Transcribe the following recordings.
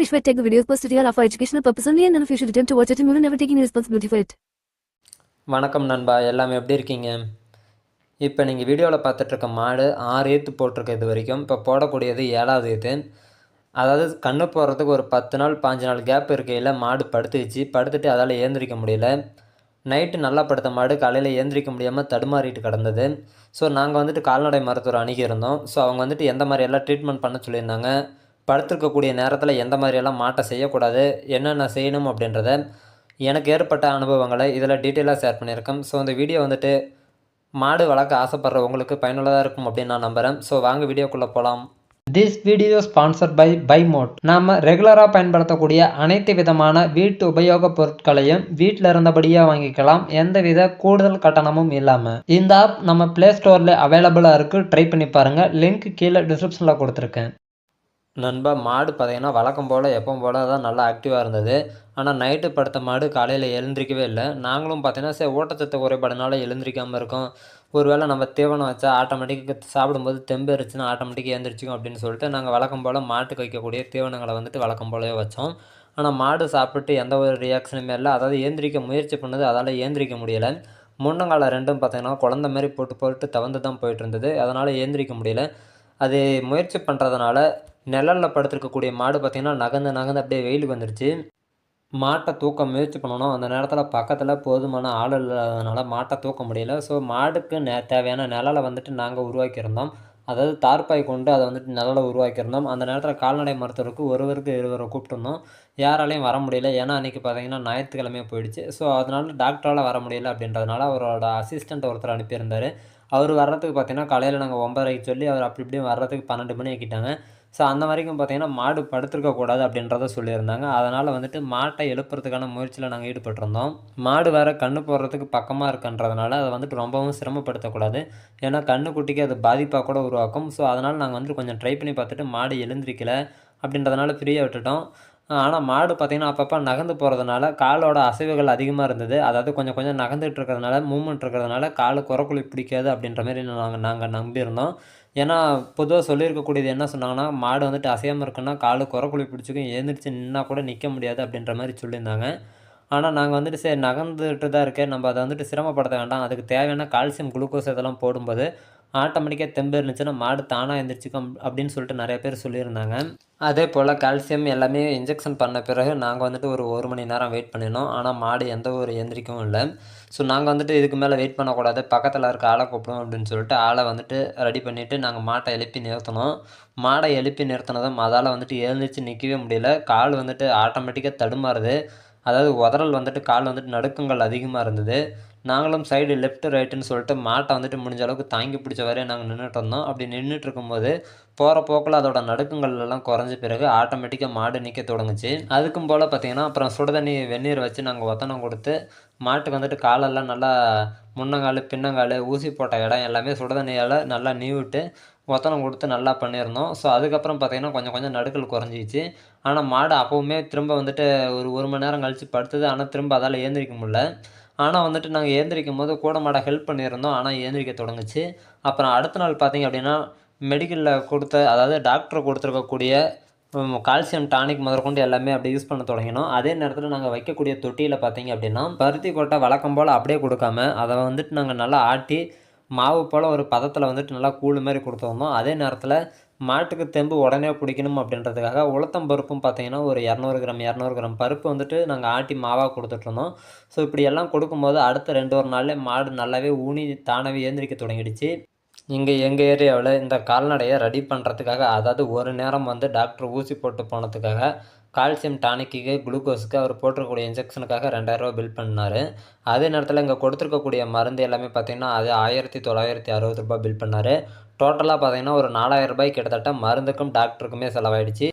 Rishway take the videos posted here. Are for educational purpose only and then if you should attempt to watch it you will never take any responsibility for it. வணக்கம் நண்பா எல்லாமே எப்படி இருக்கீங்க? இப்போ நீங்கள் வீடியோவில் பார்த்துட்ருக்க மாடு ஆறு ஏற்று போட்டிருக்க இது வரைக்கும். இப்போ போடக்கூடியது ஏழாவது ஏற்று அதாவது கண்ணு போடுறதுக்கு ஒரு பத்து நாள் பாஞ்சு நாள் கேப் இருக்கையில் மாடு படுத்துச்சு. படுத்துட்டு அதால் ஏந்திரிக்க முடியல. நைட்டு நல்லா படுத்த மாடு காலையில் ஏந்திரிக்க முடியாமல் தடுமாறிட்டு கிடந்தது. ஸோ நாங்கள் வந்துட்டு கால்நடை மருத்துவர் அணுகியிருந்தோம் ஸோ அவங்க வந்துட்டு எந்த மாதிரி எல்லாம் ட்ரீட்மெண்ட் பண்ண சொல்லியிருந்தாங்க? படுத்திருக்கக்கூடிய நேரத்தில் எந்த மாதிரியெல்லாம் மாட்டை செய்யக்கூடாது என்னென்ன செய்யணும் அப்படின்றத எனக்கு ஏற்பட்ட அனுபவங்களை இதில் டீட்டெயிலாக ஷேர் பண்ணியிருக்கேன். ஸோ இந்த வீடியோ வந்துட்டு மாடு வளர்க்க ஆசைப்படுற உங்களுக்கு பயனுள்ளதாக இருக்கும் அப்படின்னு நான் நம்புகிறேன் ஸோ வாங்க வீடியோக்குள்ளே போகலாம் திஸ் வீடியோ ஸ்பான்சர்ட் பை பைமோட் நாம் ரெகுலராக பயன்படுத்தக்கூடிய அனைத்து விதமான வீட்டு உபயோகப் பொருட்களையும் வீட்டில் இருந்தபடியே வாங்கிக்கலாம். எந்தவித கூடுதல் கட்டணமும் இல்லாமல் இந்த ஆப் நம்ம ப்ளே ஸ்டோரில் அவைலபிளாக இருக்குது ட்ரை பண்ணி பாருங்கள் லிங்க் கீழே டிஸ்கிரிப்ஷனில் கொடுத்துருக்கேன். நண்பா மாடு பார்த்தீங்கன்னா வழக்கம் போல் எப்பவும் போல் தான் நல்லா ஆக்டிவாக இருந்தது. ஆனால் நைட்டு படுத்த மாடு காலையில் எழுந்திரிக்கவே இல்லை. நாங்களும் பார்த்தீங்கன்னா சரி ஊட்டச்சத்து குறைபாடுனால எழுந்திரிக்காமல் இருக்கோம். ஒருவேளை நம்ம தீவனம் வச்சா ஆட்டோமேட்டிக்காக சாப்பிடும்போது தெம்பு இருந்துச்சுன்னா ஆட்டோமேட்டிக்காக எழுந்திரிச்சிக்கும் அப்படின்னு சொல்லிட்டு நாங்கள் வழக்கம் போல் மாட்டுக்கு வைக்கக்கூடிய தீவனங்களை வந்துட்டு வழக்கம் போலவே வச்சோம். ஆனால் மாடு சாப்பிட்டு எந்த ஒரு ரியாக்ஷனுமே இல்லை. அதாவது ஏந்திரிக்க முயற்சி பண்ணுது அதால் ஏந்திரிக்க முடியலை. முன்னங்கால ரெண்டும் பார்த்தீங்கன்னா குழந்த மாதிரி போட்டு போட்டு தவந்து தான் போயிட்டு இருந்தது. அதனால் ஏந்திரிக்க முடியல. அது முயற்சி பண்ணுறதுனால நிழலில் படுத்திருக்கக்கூடிய மாடு பார்த்திங்கன்னா நகர்ந்து நகர்ந்து அப்படியே வெயிலுக்கு வந்துருச்சு. மாட்டை தூக்க முயற்சி பண்ணணும். அந்த நேரத்தில் பக்கத்தில் போதுமான ஆள் இல்லாததுனால மாட்டை தூக்க முடியல. ஸோ மாடுக்கு நே தேவையான நிழலை வந்துட்டு நாங்கள் உருவாக்கியிருந்தோம். அதாவது தார்பாய் கொண்டு அதை வந்துட்டு நிழலை உருவாக்கியிருந்தோம். அந்த நேரத்தில் கால்நடை மருத்துவருக்கு ஒருவருக்கு இருவரை கூப்பிட்டுருந்தோம். யாராலையும் வர முடியல. ஏன்னா அன்றைக்கி பார்த்தீங்கன்னா ஞாயிற்றுக்கிழமையே போயிடுச்சு. ஸோ அதனால டாக்டரால் வர முடியல அப்படின்றதுனால அவரோட அசிஸ்டண்ட் ஒருத்தர் அனுப்பியிருந்தார். அவர் வர்றதுக்கு பார்த்தீங்கன்னா காலையில் நாங்கள் ஒம்பதரைக்கு சொல்லி அவர் அப்படி இப்படியும் வர்றதுக்கு பன்னெண்டு மணி ஆக்கிட்டாங்க. ஸோ அந்த வரைக்கும் பார்த்தீங்கன்னா மாடு படுத்திருக்கக்கூடாது அப்படின்றத சொல்லியிருந்தாங்க. அதனால் வந்துட்டு மாட்டை எழுப்புறதுக்கான முயற்சியில் நாங்கள் ஈடுபட்டிருந்தோம். மாடு வேறு கண்ணு போடுறதுக்கு பக்கமாக இருக்குன்றதுனால அதை வந்துட்டு ரொம்பவும் சிரமப்படுத்தக்கூடாது. ஏன்னா கண்ணுக்குட்டிக்கு அது பாதிப்பாக கூட உருவாக்கும். ஸோ அதனால் நாங்கள் வந்துட்டு கொஞ்சம் ட்ரை பண்ணி பார்த்துட்டு மாடு எழுந்திரிக்கல அப்படின்றதுனால ஃப்ரீயாக விட்டுட்டோம். ஆனால் மாடு பார்த்திங்கன்னா அப்பப்போ நகர்ந்து போகிறதுனால காலோட அசைவுகள் அதிகமாக இருந்தது. அதாவது கொஞ்சம் கொஞ்சம் நகர்ந்துட்டு இருக்கிறதுனால மூமெண்ட் இருக்கிறதுனால காலு குறக்குழி பிடிக்காது அப்படின்ற மாதிரி நாங்கள் நாங்கள் நம்பியிருந்தோம். ஏன்னா பொதுவாக சொல்லியிருக்கக்கூடியது என்ன சொன்னாங்கன்னா மாடு வந்துட்டு அசையாமல் இருக்குன்னா காலு குறக்குழி பிடிச்சிக்கும் எழுந்திரிச்சு நின்னா கூட நிற்க முடியாது அப்படின்ற மாதிரி சொல்லியிருந்தாங்க. ஆனால் நாங்கள் வந்துட்டு சரி நகர்ந்துட்டு தான் இருக்கேன். நம்ம அதை வந்துட்டு சிரமப்படுத்த வேண்டாம். அதுக்கு தேவையான கால்சியம் குளுக்கோஸ் இதெல்லாம் போடும்போது ஆட்டோமேட்டிக்காக தெம்பு இருந்துச்சுன்னா மாடு தானாக எழுந்திரிச்சிக்கும் அப்படின்னு சொல்லிட்டு நிறைய பேர் சொல்லியிருந்தாங்க. அதே போல் கால்சியம் எல்லாமே இன்ஜெக்ஷன் பண்ண பிறகு நாங்கள் வந்துட்டு ஒரு ஒரு மணி நேரம் வெயிட் பண்ணினோம். ஆனால் மாடு எந்த ஒரு எந்திரிக்கவும் இல்லை. ஸோ நாங்கள் வந்துட்டு இதுக்கு மேலே வெயிட் பண்ணக்கூடாது. பக்கத்தில் இருக்க ஆளை கூப்பிடும் அப்படின்னு சொல்லிட்டு ஆளை வந்துட்டு ரெடி பண்ணிவிட்டு நாங்கள் மாட்டை எழுப்பி நிறுத்தினோம். மாடை எழுப்பி நிறுத்தினதும் அதால் வந்துட்டு எழுந்திரிச்சு நிற்கவே முடியல. கால் வந்துட்டு ஆட்டோமேட்டிக்காக தடுமாறுது. அதாவது உதறல் வந்துட்டு கால் வந்துட்டு நடுக்கங்கள் அதிகமாக இருந்தது. நாங்களும் சைடு லெஃப்ட் ரைட்டுன்னு சொல்லிட்டு மாட்டை வந்துட்டு முடிஞ்ச அளவுக்கு தாங்கி பிடிச்ச வரையும் நாங்கள் நின்றுட்டு இருந்தோம். அப்படி நின்றுட்டு இருக்கும்போது போகிற போக்கில் அதோட நடுக்கங்கள் எல்லாம் குறைஞ்ச பிறகு ஆட்டோமேட்டிக்காக மாடு நிற்க தொடங்குச்சு. அதுக்கும் போல் பார்த்தீங்கன்னா அப்புறம் சுடுதண்ணி வெந்நீர் வச்சு நாங்கள் ஒத்தனம் கொடுத்து மாட்டுக்கு வந்துட்டு காலெல்லாம் நல்லா முன்னங்கால் பின்னங்கால் ஊசி போட்ட இடம் எல்லாமே சுடுதண்ணியால் நல்லா நீவிட்டு ஒத்தனம் கொடுத்து நல்லா பண்ணியிருந்தோம். ஸோ அதுக்கப்புறம் பார்த்திங்கன்னா கொஞ்சம் கொஞ்சம் நடுக்கல் குறைஞ்சிச்சு. ஆனால் மாடு அப்போவுமே திரும்ப வந்துட்டு ஒரு ஒரு மணி நேரம் கழித்து படுத்தது. ஆனால் திரும்ப அதால் ஏந்திரிக்க முடில ஆனால் வந்துட்டு நாங்கள் ஏந்திரிக்கும் போது கூட மாட ஹெல்ப் பண்ணியிருந்தோம். ஆனால் ஏந்திரிக்க தொடங்குச்சு. அப்புறம் அடுத்த நாள் பார்த்திங்க அப்படின்னா மெடிக்கலில் கொடுத்த அதாவது டாக்டர் கொடுத்துருக்கக்கூடிய கால்சியம் டானிக் முதற்கொண்டு எல்லாமே அப்படியே யூஸ் பண்ண தொடங்கினோம். அதே நேரத்தில் நாங்கள் வைக்கக்கூடிய தொட்டியில் பார்த்தீங்க அப்படின்னா பருத்தி கொட்டை வழக்கம் போல் அப்படியே கொடுக்காம அதை வந்துட்டு நாங்கள் நல்லா ஆட்டி மாவு போல் ஒரு பதத்தில் வந்துட்டு நல்லா கூழ் மாதிரி கொடுத்துருந்தோம் அதே நேரத்தில் மாட்டுக்கு தெம்பு உடனே பிடிக்கணும் அப்படின்றதுக்காக உளுத்தம் பருப்பும் பார்த்தீங்கன்னா ஒரு இரநூறு கிராம் இரநூறு கிராம் பருப்பு வந்துட்டு நாங்கள் ஆட்டி மாவாக கொடுத்துட்ருந்தோம் ஸோ இப்படி எல்லாம் கொடுக்கும்போது அடுத்த ரெண்டு ஒரு நாளில் மாடு நல்லாவே ஊனி தானாகவே ஏந்திரிக்க தொடங்கிடுச்சு. இங்கே எங்கள் ஏரியாவில் இந்த கால்நடையை ரெடி பண்ணுறதுக்காக அதாவது ஒரு நேரம் வந்து டாக்டர் ஊசி போட்டு போனதுக்காக கால்சியம் டானிக்கு குளுக்கோஸுக்கு அவர் போட்டிருக்கக்கூடிய இன்ஜெக்ஷனுக்காக ரெண்டாயிரரூவா பில் பண்ணார். அதே நேரத்தில் இங்கே கொடுத்துருக்கக்கூடிய மருந்து எல்லாமே பார்த்திங்கன்னா அது ஆயிரத்தி தொள்ளாயிரத்தி அறுபது ரூபாய் பில் பண்ணார். டோட்டலாக பார்த்தீங்கன்னா ஒரு நாலாயிரம் ரூபாய் கிட்டத்தட்ட மருந்துக்கும் டாக்டருக்குமே செலவாயிடுச்சு.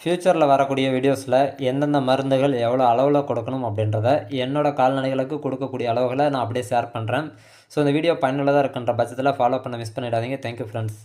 ஃப்யூச்சரில் வரக்கூடிய வீடியோஸில் எந்தெந்த மருந்துகள் எவ்வளோ அளவில் கொடுக்கணும் அப்படின்றத என்னோடய கால்நடைகளுக்கு கொடுக்கக்கூடிய அளவுகளை நான் அப்படியே ஷேர் பண்ணுறேன் ஸோ இந்த வீடியோ பயனுள்ளதாக இருக்குன்ற பட்சத்தில் ஃபாலோ பண்ண மிஸ் பண்ணிடாதீங்க. Thank you friends